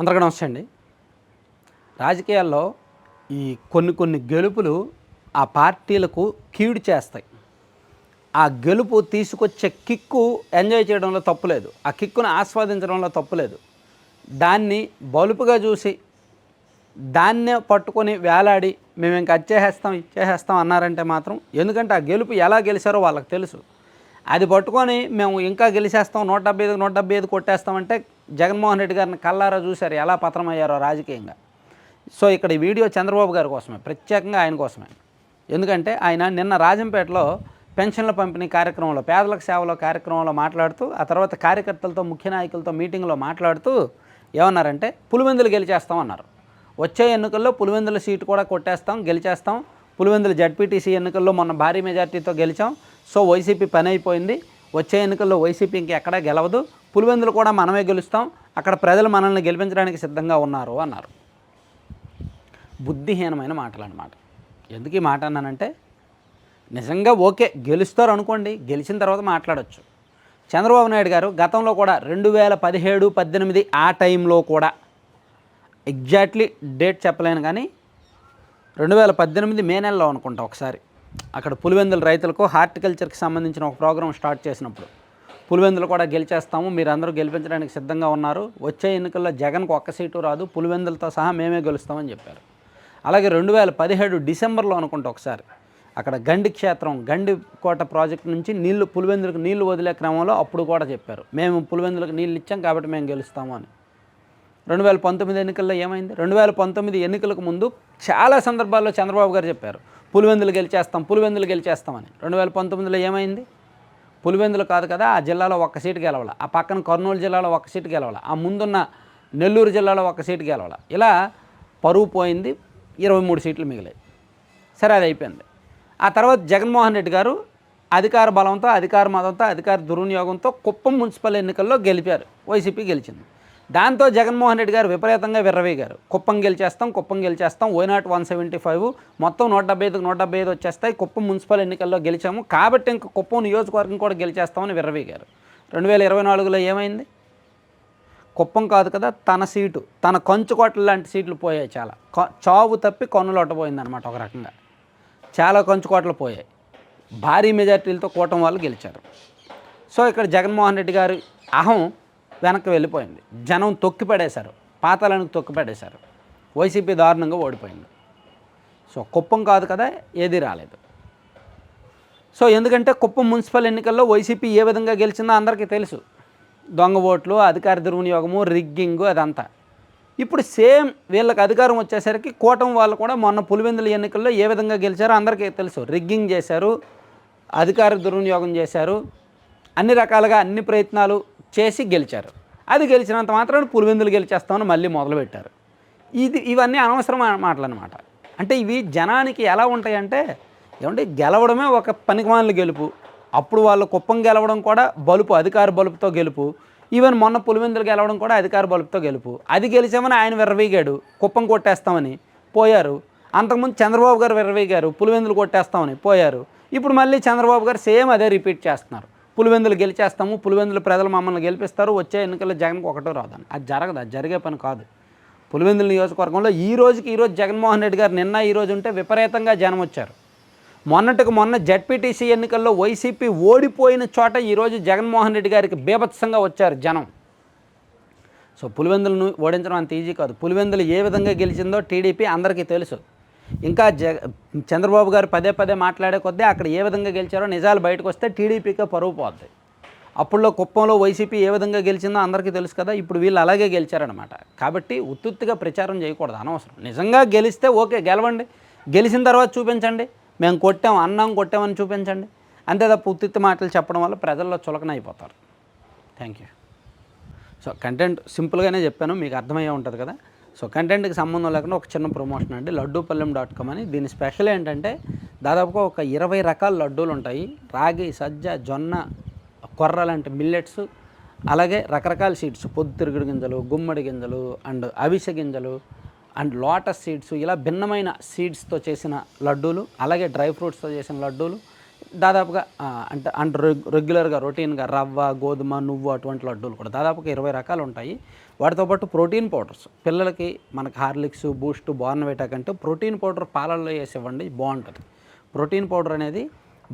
అందరికీ నమస్తే అండి. రాజకీయాల్లో ఈ కొన్ని కొన్ని గెలుపులు ఆ పార్టీలకు కీడు చేస్తాయి. ఆ గెలుపు తీసుకొచ్చే కిక్కు ఎంజాయ్ చేయడంలో తప్పులేదు. ఆ కిక్కును ఆస్వాదించడంలో తప్పులేదు. దాన్ని బలుపుగా చూసి దాన్నే పట్టుకొని వేలాడి మేము ఇంకా అచ్చేసేస్తాం ఇచ్చేసేస్తాం అన్నారంటే మాత్రం ఎందుకంటే ఆ గెలుపు ఎలా గెలిచారో వాళ్ళకి తెలుసు. అది పట్టుకొని మేము ఇంకా గెలిచేస్తాం నూట డెబ్బై ఐదు నూట డెబ్బై ఐదు కొట్టేస్తామంటే జగన్మోహన్ రెడ్డి గారిని కల్లారా చూశారు ఎలా పతనమయ్యారో రాజకీయంగా. సో ఇక్కడ ఈ వీడియో చంద్రబాబు గారి కోసమే ప్రత్యేకంగా ఆయన కోసమే. ఎందుకంటే ఆయన నిన్న రాజంపేటలో పెన్షన్ల పంపిణీ కార్యక్రమంలో పేదలకు సేవలో కార్యక్రమంలో మాట్లాడుతూ ఆ తర్వాత కార్యకర్తలతో ముఖ్య నాయకులతో మీటింగ్లో మాట్లాడుతూ ఏమన్నారంటే పులివెందులు గెలిచేస్తాం అన్నారు వచ్చే ఎన్నికల్లో పులివెందుల సీటు కూడా కొట్టేస్తాం గెలిచేస్తాం. పులివెందుల జడ్పీటీసీ ఎన్నికల్లో మొన్న భారీ మెజార్టీతో గెలిచాం. సో వైసీపీ పని అయిపోయింది. వచ్చే ఎన్నికల్లో వైసీపీ ఇంకెక్కడా గెలవదు. పులివెందులు కూడా మనమే గెలుస్తాం. అక్కడ ప్రజలు మనల్ని గెలిపించడానికి సిద్ధంగా ఉన్నారు అన్నారు. బుద్ధిహీనమైన మాటలు అనమాట ఎందుకు ఈ మాట అన్నానంటే నిజంగా ఓకే గెలుస్తారు అనుకోండి గెలిచిన తర్వాత మాట్లాడొచ్చు. చంద్రబాబు నాయుడు గారు గతంలో కూడా రెండు వేల పదిహేడు పద్దెనిమిది ఆ టైంలో కూడా ఎగ్జాక్ట్లీ డేట్ చెప్పలేను కానీ రెండు వేల పద్దెనిమిది మే నెలలో అనుకుంటా ఒకసారి అక్కడ పులివెందుల రైతులకు హార్టికల్చర్కి సంబంధించిన ఒక ప్రోగ్రాం స్టార్ట్ చేసినప్పుడు పులివెందులు కూడా గెలిచేస్తాము. మీరందరూ గెలిపించడానికి సిద్ధంగా ఉన్నారు. వచ్చే ఎన్నికల్లో జగన్కు ఒక్క సీటు రాదు. పులివెందులతో సహా మేమే గెలుస్తామని చెప్పారు. అలాగే రెండు వేల పదిహేడు డిసెంబర్లో అనుకుంటా ఒకసారి అక్కడ గండి క్షేత్రం గండి కోట ప్రాజెక్ట్ నుంచి నీళ్ళు పులివెందులకు నీళ్ళు వదిలే క్రమంలో అప్పుడు కూడా చెప్పారు. మేము పులివెందులకు నీళ్ళు ఇచ్చాం కాబట్టి మేము గెలుస్తాము అని. రెండు వేల పంతొమ్మిది ఎన్నికల్లో ఏమైంది? రెండు వేల పంతొమ్మిది ఎన్నికలకు ముందు చాలా సందర్భాల్లో చంద్రబాబు గారు చెప్పారు పులివెందులు గెలిచేస్తాం పులివెందులు గెలిచేస్తామని. రెండు వేల పంతొమ్మిదిలో ఏమైంది? పులివెందులు కాదు కదా ఆ జిల్లాలో ఒక్క సీటు గెలవాలి. ఆ పక్కన కర్నూలు జిల్లాలో ఒక్క సీటు గెలవాలి. ఆ ముందున్న నెల్లూరు జిల్లాలో ఒక్క సీటు గెలవాలి. ఇలా పరువు పోయింది ఇరవై మూడు సీట్లు మిగిలాయి. సరే అది అయిపోయింది. ఆ తర్వాత జగన్మోహన్ రెడ్డి గారు అధికార బలంతో అధికార మతంతో అధికార దుర్వినియోగంతో కుప్పం మున్సిపల్ ఎన్నికల్లో గెలిపారు. వైసీపీ గెలిచింది. దాంతో జగన్మోహన్ రెడ్డి గారు విపరీతంగా విర్రవేగారు. కుప్పం గెలిచేస్తాం కుప్పం గెలిచేస్తాం ఓనాట్ వన్ సెవెంటీ ఫైవ్ మొత్తం నూట డెబ్బై ఐదుకు నూట డెబ్బై ఐదు వచ్చేస్తాయి. కుప్పం మున్సిపల్ ఎన్నికల్లో గెలిచాము. కాబట్టి ఇంక కుప్పం నియోజకవర్గం కూడా గెలిచేస్తామని విర్రవేగారు. రెండు వేల ఇరవై నాలుగులో ఏమైంది? కుప్పం కాదు కదా తన సీటు. తన కంచుకోటలు లాంటి సీట్లు పోయాయి చాలా. చావు తప్పి కొన్నులొట్టబోయింది అనమాట ఒక రకంగా. చాలా కంచుకోటలు పోయాయి. భారీ మెజార్టీలతో కూటమి వాళ్ళు గెలిచారు. సో ఇక్కడ జగన్మోహన్ రెడ్డి గారు అహం వెనక్కి వెళ్ళిపోయింది. జనం తొక్కి పడేశారు తొక్కిపడేశారు. వైసీపీ దారుణంగా ఓడిపోయింది. సో కుప్పం కాదు కదా ఏది రాలేదు. సో ఎందుకంటే కుప్పం మున్సిపల్ ఎన్నికల్లో వైసీపీ ఏ విధంగా గెలిచిందో అందరికీ తెలుసు. దొంగ ఓట్లు అధికార దుర్వినియోగము రిగ్గింగు అదంతా. ఇప్పుడు సేమ్ వీళ్ళకి అధికారం వచ్చేసరికి కూటమి వాళ్ళు కూడా మొన్న పులివెందుల ఎన్నికల్లో ఏ విధంగా గెలిచారో అందరికీ తెలుసు. రిగ్గింగ్ చేశారు అధికార దుర్వినియోగం చేశారు. అన్ని రకాలుగా అన్ని ప్రయత్నాలు చేసి గెలిచారు. అది గెలిచినంత మాత్రం పులివెందులు గెలిచేస్తామని మళ్ళీ మొదలుపెట్టారు. ఇది ఇవన్నీ అనవసరం మాటలు అనమాట అంటే ఇవి జనానికి ఎలా ఉంటాయంటే ఏమంటే గెలవడమే ఒక పనికిమాలిన గెలుపు. అప్పుడు వాళ్ళు కుప్పం గెలవడం కూడా బలుపు అధికార బలుపుతో గెలుపు. ఈవెన్ మొన్న పులివెందులు గెలవడం కూడా అధికార బలుపుతో గెలుపు. అది గెలిచామని ఆయన విర్రవీగాడు కుప్పం కొట్టేస్తామని పోయారు. అంతకుముందు చంద్రబాబు గారు విర్రవీగారు పులివెందులు కొట్టేస్తామని పోయారు. ఇప్పుడు మళ్ళీ చంద్రబాబు గారు సేమ్ అదే రిపీట్ చేస్తున్నారు. పులివెందులు గెలిచేస్తాము పులివెందులు ప్రజలు మమ్మల్ని గెలిపిస్తారు వచ్చే ఎన్నికల్లో జగన్కి ఒకటో రాదని అది జరగదు అది జరిగే పని కాదు. పులివెందుల నియోజకవర్గంలో ఈ రోజుకి ఈరోజు జగన్మోహన్ రెడ్డి గారు నిన్న ఈరోజు ఉంటే విపరీతంగా జనం వచ్చారు. మొన్నటికి మొన్న జడ్పీటీసీ ఎన్నికల్లో వైసీపీ ఓడిపోయిన చోట ఈరోజు జగన్మోహన్ రెడ్డి గారికి బీభత్సంగా వచ్చారు జనం. సో పులివెందులను ఓడించడం అంత ఈజీ కాదు. పులివెందులు ఏ విధంగా గెలిచిందో టీడీపీ అందరికీ తెలుసు. ఇంకా జ చంద్రబాబు గారు పదే పదే మాట్లాడే కొద్దీ అక్కడ ఏ విధంగా గెలిచారో నిజాలు బయటకు వస్తే టీడీపీకే పరువు పోద్ది. అప్పుడులో కుప్పంలో వైసీపీ ఏ విధంగా గెలిచిందో అందరికీ తెలుసు కదా ఇప్పుడు వీళ్ళు అలాగే గెలిచారనమాట కాబట్టి ఉత్తుత్తిగా ప్రచారం చేయకూడదు అనవసరం. నిజంగా గెలిస్తే ఓకే గెలవండి. గెలిచిన తర్వాత చూపించండి. మేము కొట్టాం అన్నాం కొట్టామని చూపించండి. అంతే తప్ప ఉత్తుత్తి మాటలు చెప్పడం వల్ల ప్రజల్లో చులకన అయిపోతారు. థ్యాంక్ యూ సో కంటెంట్ సింపుల్గానే చెప్పాను మీకు అర్థమయ్యే ఉంటుంది కదా. సో కంటెంట్కి సంబంధం లేకుండా ఒక చిన్న ప్రమోషన్ అండి. లడ్డూపల్లెం డాట్ కామ్ అని. దీని స్పెషల్ ఏంటంటే దాదాపుగా ఒక ఇరవై రకాల లడ్డూలు ఉంటాయి. రాగి సజ్జ జొన్న కొర్ర లాంటి మిల్లెట్స్ అలాగే రకరకాల సీడ్స్ పొద్దుతిరుగుడు గింజలు గుమ్మడి గింజలు అండ్ అవిసె గింజలు అండ్ లోటస్ సీడ్స్ ఇలా భిన్నమైన సీడ్స్తో చేసిన లడ్డూలు అలాగే డ్రై ఫ్రూట్స్తో చేసిన లడ్డూలు దాదాపుగా అంటే అంటే అండ్ రెగ్యులర్గా రొటీన్గా రవ్వ గోధుమ నువ్వు అటువంటి లడ్డూలు కూడా దాదాపుగా ఇరవై రకాలు ఉంటాయి. వాటితో పాటు ప్రోటీన్ పౌడర్స్. పిల్లలకి మనకి హార్లిక్స్ బూస్ట్ బోర్న్వేటా కంటే ప్రోటీన్ పౌడర్ పాలల్లో వేసి ఇవ్వండి బాగుంటుంది. ప్రోటీన్ పౌడర్ అనేది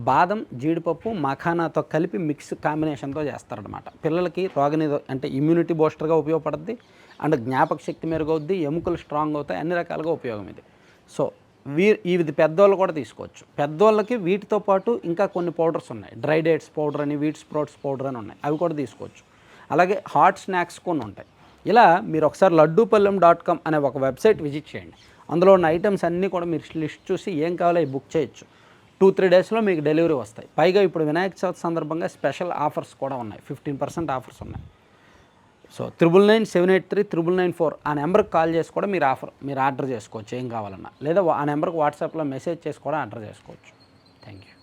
బాదం జీడిపప్పు మఖానాతో కలిపి మిక్స్ కాంబినేషన్తో చేస్తారనమాట పిల్లలకి రోగనిరో అంటే ఇమ్యూనిటీ బూస్టర్గా ఉపయోగపడుద్ది. అండ్ జ్ఞాపక శక్తి మెరుగవుద్ది ఎముకలు స్ట్రాంగ్ అవుతాయి అన్ని రకాలుగా ఉపయోగం ఇది. సో వీ ఇది పెద్దోళ్ళు కూడా తీసుకోవచ్చు. పెద్దోళ్ళకి వీటితో పాటు ఇంకా కొన్ని పౌడర్స్ ఉన్నాయి. డ్రై డేట్స్ పౌడర్ అని వీట్ స్ప్రౌట్స్ పౌడర్ అని ఉన్నాయి. అవి కూడా తీసుకోవచ్చు. అలాగే హాట్ స్నాక్స్ కొన్ని ఉంటాయి. ఇలా మీరు ఒకసారి లడ్డూపల్లెం డాట్ కామ్ అనే ఒక వెబ్సైట్ విజిట్ చేయండి. అందులో ఉన్న ఐటమ్స్ అన్నీ కూడా మీరు లిస్ట్ చూసి ఏం కావాలో అవి బుక్ చేయొచ్చు. టూ త్రీ డేస్లో మీకు డెలివరీ వస్తాయి. పైగా ఇప్పుడు వినాయక చవితి సందర్భంగా స్పెషల్ ఆఫర్స్ కూడా ఉన్నాయి. ఫిఫ్టీన్ పర్సెంట్ ఆఫర్స్ ఉన్నాయి. So triple nine seven eight three triple nine four ఆ నెంబర్కి కాల్ చేసి కూడా మీరు ఆఫర్ మీరు ఆర్డర్ చేసుకోవచ్చు. ఏం కావాలన్నా. లేదా ఆ నెంబర్కి వాట్సాప్లో మెసేజ్ చేసి కూడా ఆర్డర్ చేసుకోవచ్చు. Thank you